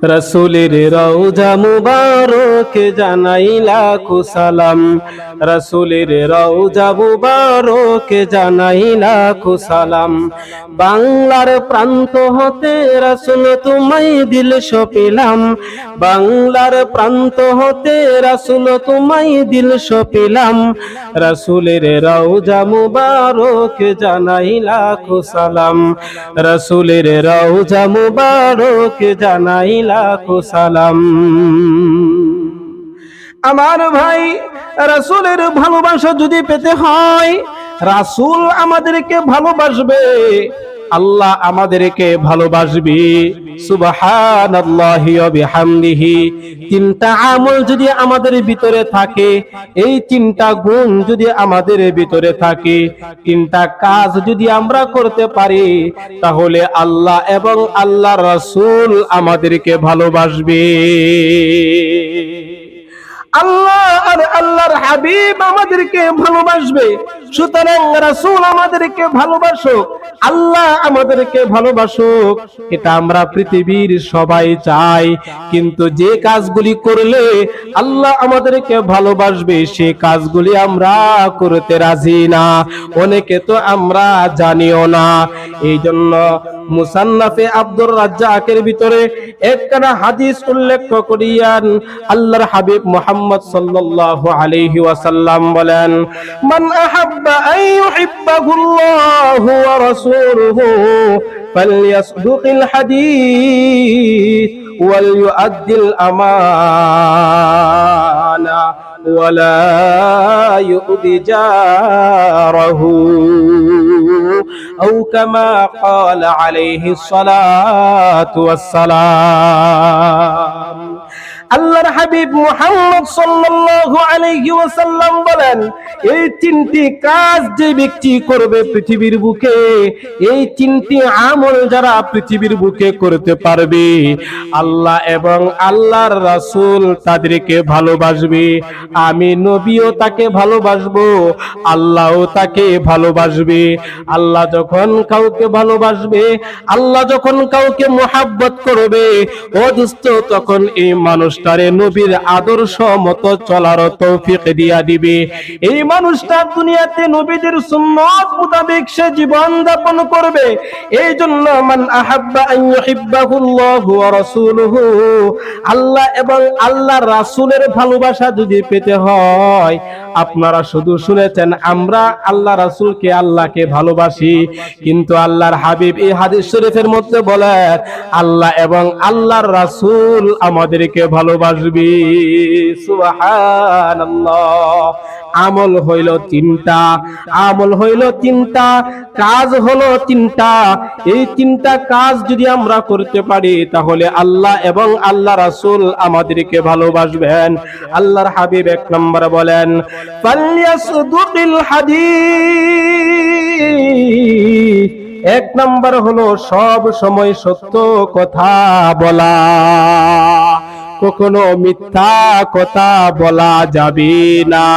রসুলের রৌজা মুবারক জানাই লাখো সালাম। রসুলের রৌজা মুবারক জানাই লাখো সালাম। বাংলার প্রান্ত হতে রসুল তোমায় দিল সপিলাম। বাংলার প্রান্ত হতে রসুল তোমায় দিল সপিলাম। রসুলের রৌজা মুবারক জানাই লাখো সালাম। রসুলের রৌজা মুবারক জানাই লাখো সালাম। আমার ভাই রাসুলের ভালোবাসা যদি পেতে হয় রাসুল আমাদেরকে ভালোবাসবে। আল্লাহ আমাদেরকে ভালোবাসবে। বিহামদিহি। তিনটা আমল যদি আমাদের ভিতরে থাকে, এই তিনটা গুণ যদি আমাদের ভিতরে থাকে, তিনটা কাজ যদি আমরা করতে পারি, তাহলে আল্লাহ এবং আল্লাহ রাসূল আমাদেরকে ভালোবাসবে। আল্লাহ আর আল্লাহর হাবিব আমাদেরকে ভালোবাসবে। সুতরাং রাসূল আমাদেরকে ভালোবাসুক আল্লাহ আমাদেরকে ভালোবাসুক এটা আমরা পৃথিবীর সবাই চাই, কিন্তু যে কাজগুলি করলে আল্লাহ আমাদেরকে ভালোবাসবে, সে কাজগুলি আমরা করতে রাজি না। অনেকে তো আমরা জানিও না। এই জন্য মুসান্নাফে আব্দুর রাজ্জাকের ভিতরে একখানা হাদিস উল্লেখ করিয়ান আল্লাহর হাবিব মুহাম্মদ সাল্লাল্লাহু আলাইহি ওয়াসাল্লাম বলেন মান আহাব্বা আন ইউহিব্বাহুল্লাহু ওয়া রাসূলুহু ফালইয়াসদুকিল হাদিস وليؤدي الأمانة ولا يؤذي جاره. أو كما قال عليه الصلاة والسلام. আল্লাহর হাবিব মুহাম্মদ সাল্লাল্লাহু আলাইহি ওয়াসাল্লাম বলেন, এই তিনটি কাজ যে ব্যক্তি করবে পৃথিবীর বুকে, এই তিনটি আমল যারা পৃথিবীর বুকে করতে পারবে, আল্লাহ এবং আল্লাহর রাসূল তাদেরকে ভালোবাসবে। আমি নবীও তাকে ভালোবাসবো, আল্লাহও তাকে ভালোবাসবে। আল্লাহ যখন কাউকে ভালোবাসবে, আল্লাহ যখন কাউকে মোহাব্বত করবে ও তখন এই মানুষটারে নবীর আদর্শ মতো চলার তৌফিক দিয়া দিবে। এই মানুষটা দুনিয়াতে নবীদের সুন্নত মোতাবেক সে জীবন যাপন করবে। এই জন্য মান আহাব্বা আন ইউহিব্বাহুল্লাহু ওয়া রাসূলুহু, আল্লাহ এবং আল্লাহর রাসূলের ভালোবাসা যদি পেতে হয়, আপনারা শুধু শুনেছেন, আমরা আল্লাহ রাসূলকে আল্লাহকে ভালোবাসি, কিন্তু আল্লাহর হাবিব এই হাদিস শরীফের মধ্যে বলে আল্লাহ এবং আল্লাহর রাসূল আমাদেরকে ভালোবাসবে আমল হইল তিনটা, আমল হইল তিনটা, কাজ হলো তিনটা। এই তিনটা কাজ যদি আমরা করতে পারি, তাহলে আল্লাহ এবং আল্লাহ রাসুল আমাদেরকে ভালোবাসবেন। আল্লাহর হাবিব এক নম্বর বলেন হাদিস। এক নম্বর হলো সব সময় সত্য কথা বলা। কখনো মিথ্যা কথা বলা যাবে না।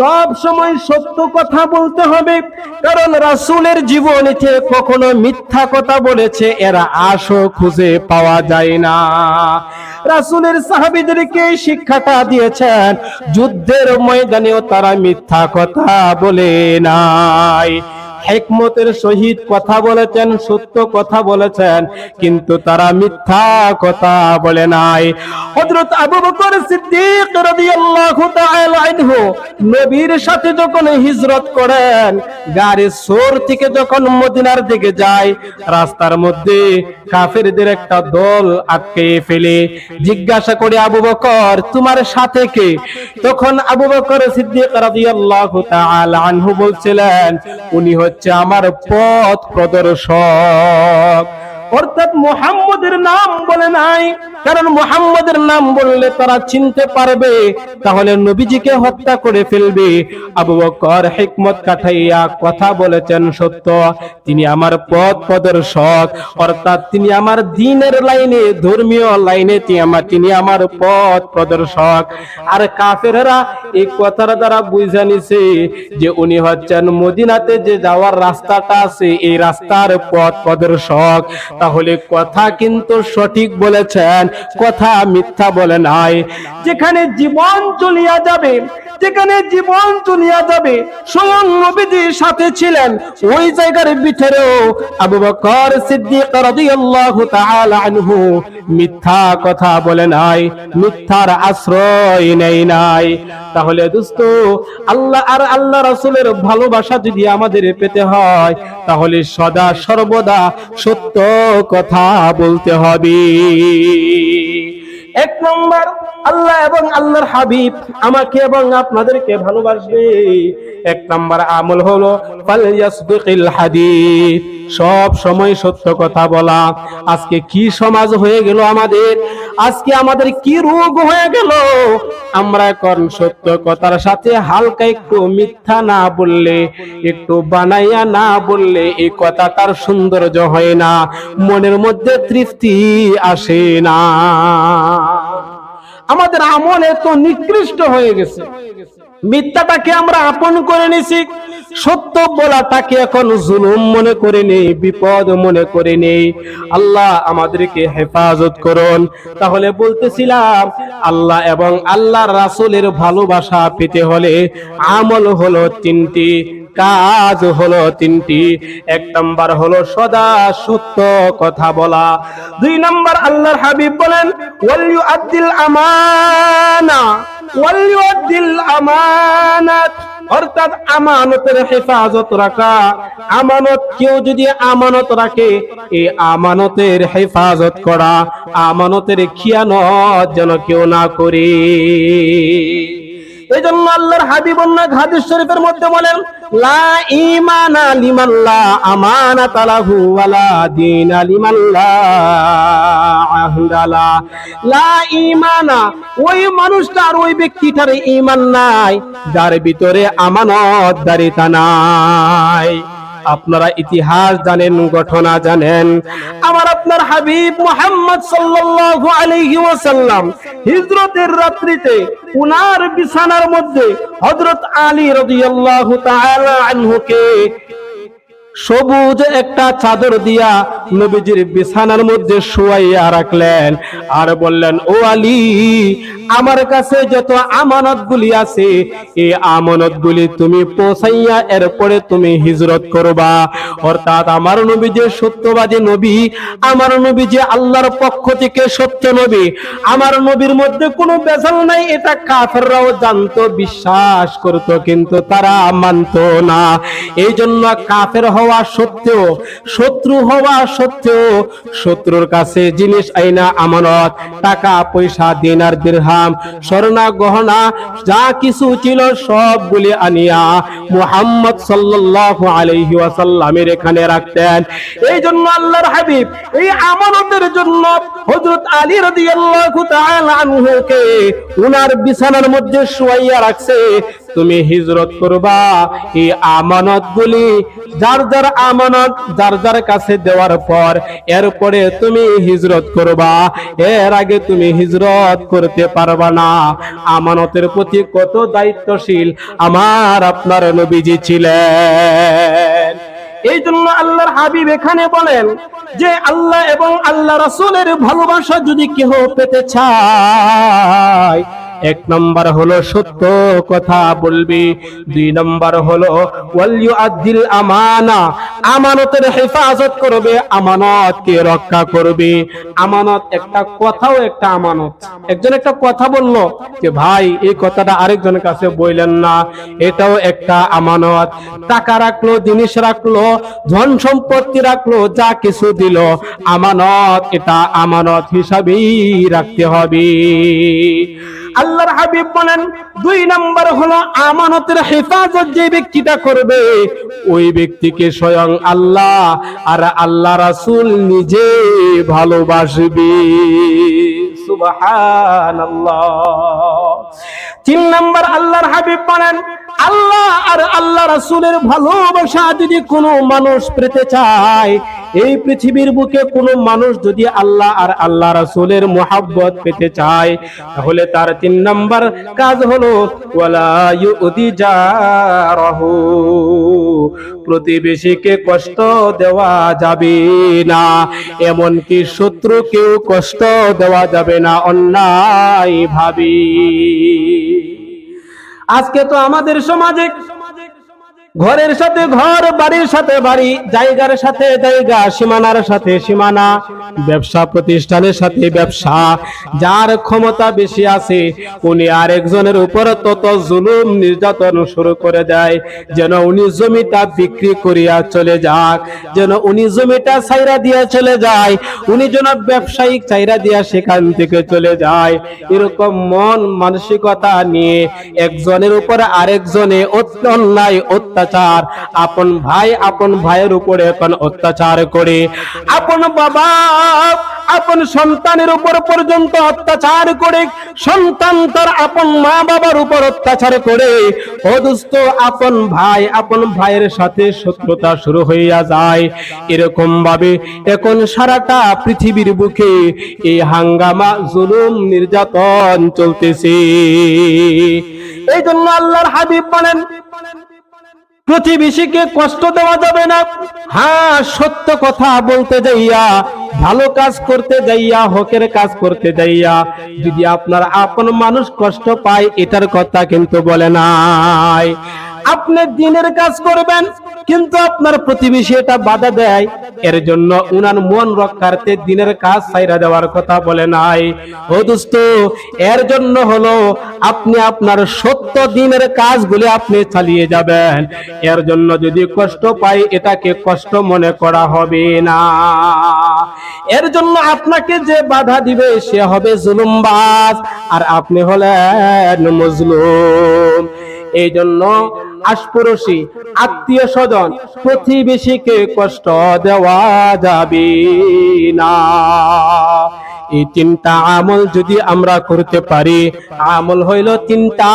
সব সময় সত্য কথা বলতে হবে, কারণ রাসূলের জীবনীতে কখনো মিথ্যা কথা বলেছে, এরা আশো খুঁজে পাওয়া যায় না। রাসূলের সাহাবীদেরকে শিক্ষাটা দিয়েছেন, যুদ্ধের ময়দানেও তারা মিথ্যা কথা বলে নাই। হেকমতের সহিত কথা বলেছেন, সত্য কথা বলেছেন, কিন্তু তারা মিথ্যা কথা বলে নাই। হযরত আবু বকর সিদ্দিক রাদিয়াল্লাহু তাআলা আনহু নবীর সাথে যখন হিজরত করেন গাড়ি সোর থেকে যখন মদিনার দিকে যায়, রাস্তার মধ্যে কাফেরদের একটা দল আটকে ফেলে। জিজ্ঞাসা করে আবু বকর, তোমার সাথে কে? তখন আবু বকর সিদ্দিক রাদিয়াল্লাহু তাআলা আনহু বলছিলেন, উনি হচ্ছে আমার পথ প্রদর্শক। অর্থাৎ মুহাম্মদের নাম বলে নাই। কারণ মুহাম্মদের নাম বললে তারা চিনতে পারবে। তাহলে নবীজিকে হত্যা করে ফেলবে। আবু বকর হিকমত কাঠাইয়া কথা বলেছেন সত্য। তিনি আমার পথ প্রদর্শক। অর্থাৎ তিনি আমার দিনের লাইনে, ধর্মীয় লাইনে তিনি আমার তিনি আমার পথ প্রদর্শক। আর কাফেররা এই কথার দ্বারা বুঝা নিছে যে উনি হচ্ছেন মদিনাতে যে যাওয়ার রাস্তাটা আছে, এই রাস্তার পথ প্রদর্শক। তাহলে কথা কিন্তু সঠিক বলেছেন, কথা মিথ্যা বলে নাই। যেখানে জীবন চলিয়া যাবে, যেখানে জীবন চলিয়া যাবে, স্বয়ং নবীজির সাথে ছিলেন। ওই জায়গার ভিতরেও আবু বকর সিদ্দিক রাদিয়াল্লাহু তাআলা আনহু মিথ্যা কথা বলে নাই, মিথ্যার আশ্রয় নেই নাই। তাহলে দোস্ত, আল্লাহ আর আল্লাহ রাসুলের ভালোবাসা যদি আমাদের পেতে হয়, তাহলে সদা সর্বদা সত্য কথা বলতে হবে। এক নম্বর, আল্লাহ এবং আল্লাহর হাবিব আমাকে এবং আপনাদেরকে ভালোবাসবে। এক নম্বর আমল হলো সব সময় সত্য কথা বলা। আজকে কি সমাজ হয়ে গেল আমাদের? আজকে আমাদের কি রোগ হয়ে গেল? আমরা এখন সত্য কথার সাথে হালকা একটু মিথ্যা না বললে, একটু বানাইয়া না বললে এই কথাটার সৌন্দর্য হয় না, মনের মধ্যে তৃপ্তি আসে না। আমাদের আমল এত নিকৃষ্ট হয়ে গেছে। মিথ্যাটাকে আমরা আপন করে নিছি, সত্য বলাটাকে এখন জুলুম মনে করে নেই, বিপদ মনে করে নেই। আল্লাহ আমাদেরকে হেফাজত করুন। তাহলে বলতেছিলাম, আল্লাহ এবং আল্লাহ রাসূলের ভালোবাসা পেতে হলে আমল হলো তিনটি। কাজ হলো তিনটি। এক নাম্বার হলো সদা সত্য কথা বলা। দুই নাম্বার আল্লাহর হাবিব বলেন ওয়ালিউ আদ্দিল আমানা ওয়ালিউ আদ্দিল আমানাত অর্থাৎ আমানতের হেফাজত রাখা। আমানত কেউ যদি আমানত রাখে এই আমানতের হেফাজত করা। আমানতের খিয়ানত যেন কেউ না করে। এই জন্য আল্লাহর হাবিব অন্য হাদিস শরীফের মধ্যে বলেন, লা লিমান লা ইমানা ওই ওই ব্যক্তিটার নাই, যার ভিতরে আমানত দারিতা নাই। আপনারা ইতিহাস জানেন, ঘটনা জানেন। আমার আপনার হাবিব মোহাম্মদ সাল্লাল্লাহু আলাইহি ওয়াসাল্লাম হিজরতের রাত্রিতে উনার বিছানার মধ্যে হযরত আলী রাদিয়াল্লাহু তাআলা আনহুকে সবুজ একটা চাদর দিয়া নবীজির বিছানার মধ্যে শুয়াইয়া রাখলেন। আর বললেন, ও আলী, আমার কাছে যত আমানত গুলি আছে, এই আমানত গুলি তুমি পৌঁছাইয়া এরপরে তুমি হিজরত করবা। অর্থাৎ আমার নবী যে সত্যবাদী নবী, আমার নবী যে আল্লাহর পক্ষ থেকে সত্য নবী। আমার নবীর মধ্যে কোনো বেজাল নাই, এটা কাফেররাও জানতো, বিশ্বাস করতো, কিন্তু তারা মানতো না। এই জন্য কাফের হওয়া সত্ত্বেও, শত্রু হওয়া সত্ত্বেও, শত্রুর কাছে জিনিস আইনা আমানত, টাকা, পয়সা, দিনার দিরহাম, স্বর্ণা, গহনা, যা কিছু ছিল সবগুলি আনিয়া মুহাম্মদ সাল্লাল্লাহু আলাইহি ওয়াসাল্লামের এখানে রাখতেন। এই জন্য আল্লাহর হাবিব এই আমানতের জন্য হযরত আলী রাদিয়াল্লাহু তাআলা আনহুকে উনার বিছানার মধ্যে শুয়াইয়া রাখছে। তুমি হিজরত করবা, এই আমানত গুলি যার যার আমানত, যার যার কাছে দেওয়ার পর এরপরে তুমি হিজরত করবা। এর আগে তুমি হিজরত করতে পারবা না। আমানতের প্রতি কত দায়িত্বশীল আমার আপনার নবীজি ছিলেন। এই জন্য আল্লাহর হাবিব এখানে বলেন যে আল্লাহ এবং আল্লাহ রাসূলের ভালোবাসা যদি কেহ পেতে চায় এক নম্বর হলো সত্য কথা বলবি, দুই নম্বর হলো ওয়ালিউ আদ্দিল আমানা আমানতের হেফাজত করবে, আমানতকে রক্ষা করবে। আমানত একটা কথাও একটা আমানত। একজন একটা কথা বলল যে, ভাই, এই কথাটা আরেকজনের কাছে বললেন না, এটাও একটা আমানত। টাকা রাখল, জিনিস রাখল, ধন সম্পত্তি রাখল, যা কিছু দিল, আমানত, এটা আমানত হিসাবেই রাখতে হবে। আল্লাহর হাবিব বলেন, দুই নম্বর হলো আমানতের হেফাজত যে ব্যক্তিটা করবে, ওই ব্যক্তিকে স্বয়ং আল্লাহ আর আল্লাহ রাসূল নিজে ভালোবাসবে। তিন নম্বর আল্লাহর হাবিব বলেন, আল্লাহ আর আল্লাহ রাসূলের ভালোবাসা যদি কোনো মানুষ পেতে চায় এই পৃথিবীর বুকে কোনো মানুষ যদি আল্লাহ আর আল্লাহ রাসূলের মোহাব্বত পেতে চায়, তাহলে তার তিন নাম্বার কাজ হলো প্রতিবেশীকে কষ্ট দেওয়া যাবে না, এমনকি শত্রুকেও কষ্ট দেওয়া যাবে না অন্যায় ভাবি আজকে তো আমাদের সমাজে ঘরের সাথে ঘর, বাড়ির সাথে বাড়ি, জায়গার সাথে জায়গা, সীমানার সাথে সীমানা, ব্যবসা প্রতিষ্ঠানের সাথে ব্যবসা। যার ক্ষমতা বেশি আছে, উনি আরেকজনের উপর তত জুলুম, নির্যাতন শুরু করে দেয়। যেন উনি জমিটা বিক্রি করিয়া চলে যাক, যেন উনি জমিটা ছাইরা দিয়া চলে যায়। উনি যেন ব্যবসায়িক চাইরা দিয়া সেখান থেকে চলে যায়। এরকম মন, মানসিকতা নিয়ে একজনের উপর আরেকজনে অত্য- অন্যায়, অত্যাচার আপন ভাই আপন ভাইয়ের উপরে এখন অত্যাচার করে। আপন বাবা, আপন সন্তানের উপর পর্যন্ত অত্যাচার করে। সন্তান তার আপন মা বাবার উপর অত্যাচার করে। অদুস্থ আপন ভাই, আপন ভাইয়ের সাথে শত্রুতা শুরু হইয়া যায়। এরকম ভাবে এখন সারাটা পৃথিবীর বুকে এই হাঙ্গামা, জুলুম, নির্যাতন চলতেছে। এই জন্য আল্লাহর হাবিব বলেন প্রতিবেশীকে কষ্ট দেওয়া যাবে না। হ্যাঁ সত্য কথা বলতে যাইয়া, ভালো কাজ করতে যাইয়া, হকের কাজ করতে যাইয়া, যদি আপনার আপন মানুষ কষ্ট পায়, এটার কথা কিন্তু বলে নাই। আপনি দিনের কাজ করবেন, কিন্তু আপনার প্রতিবেশী এটা বাধা দেয়। এর জন্য উনার মন রক্ষার্থে দিনের কাজ সাইরা দেওয়ার কথা বলে নাই। ও দোস্ত এর জন্য হলো আপনি আপনার সত্য দিনের কাজগুলি আপনি চালিয়ে যাবেন। এর জন্য যদি কষ্ট পাই, এটাকে কষ্ট মনে করা হবে না। এর জন্য আপনাকে যে বাধা দিবে, সে হবে জুলুমবাজ। আর আপনি হলেন মজলুম। এই জন্য আশপড়শি আত্মীয় স্বজন প্রতিবেশীকে কষ্ট দেওয়া যাবে না। এই তিনটা আমল যদি আমরা করতে পারি, আমল হইল তিনটা।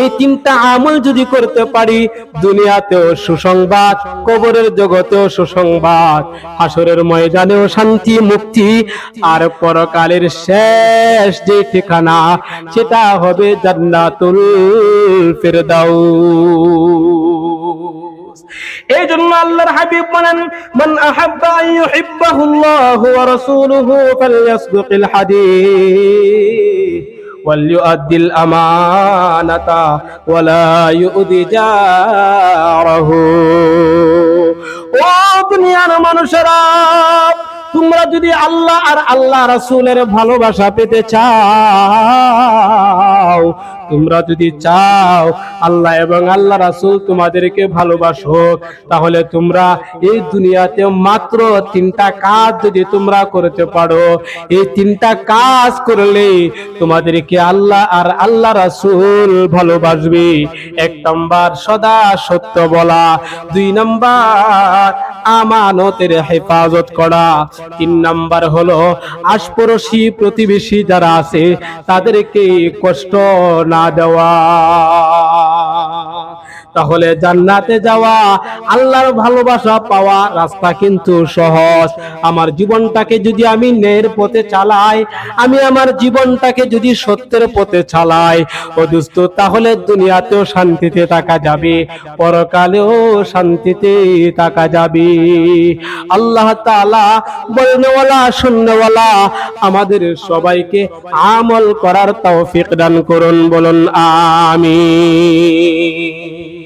এই তিনটা আমল যদি করতে পারি, দুনিয়াতেও সুসংবাদ, কবরের জগতেও সুসংবাদ হাসরের ময়দানেও শান্তি, মুক্তি, আর পরকালের শেষ যে ঠিকানা, সেটা হবে জান্নাতুল ফেরদাউস। এই জন্য আল্লাহর হাবিব বলেন মান আহাব্বা আন ইউহিব্বাহুল্লাহু ওয়া রাসূলুহু ফালইয়াসদুকিল হাদিস وليؤدي الأمانة ولا يؤذي جاره ও দুনিয়ার মানুষেরা তোমরা যদি আল্লাহ আর আল্লাহ রাসূলের ভালোবাসা পেতে চাও তোমরা যদি চাও আল্লাহ এবং আল্লাহ রাসূল তোমাদেরকে ভালোবাসো, তাহলে তোমরা এই দুনিয়াতে মাত্র তিনটা কাজ যদি তোমরা করতে পারো, এই তিনটা কাজ করলে তোমাদেরকে আল্লাহ আর আল্লাহ রাসূল ভালোবাসবে। এক নাম্বার, সদা সত্য বলা। দুই নম্বর, আমানতের হেফাজত করা। তিন নাম্বার হলো আশপড়শি প্রতিবেশী যারা আছে, তাদেরকে কষ্ট না দেওয়া তাহলে জান্নাতে যাওয়া, আল্লাহর ভালোবাসা পাওয়া রাস্তা কিন্তু সহজ। আমার জীবনটাকে যদি আমি ন্যায়ের পথে চালাই, আমি আমার জীবনটাকে যদি সত্যের পথে চালাই, ও দুস্থ তাহলে দুনিয়াতেও শান্তিতে থাকা যাবে, পরকালেও শান্তিতে থাকা যাবে। আল্লাহ তাআলা বলনেওয়ালা, শুননেওয়ালা, আমাদের সবাইকে আমল করার তৌফিক দান করুন, বলুন, আমিন।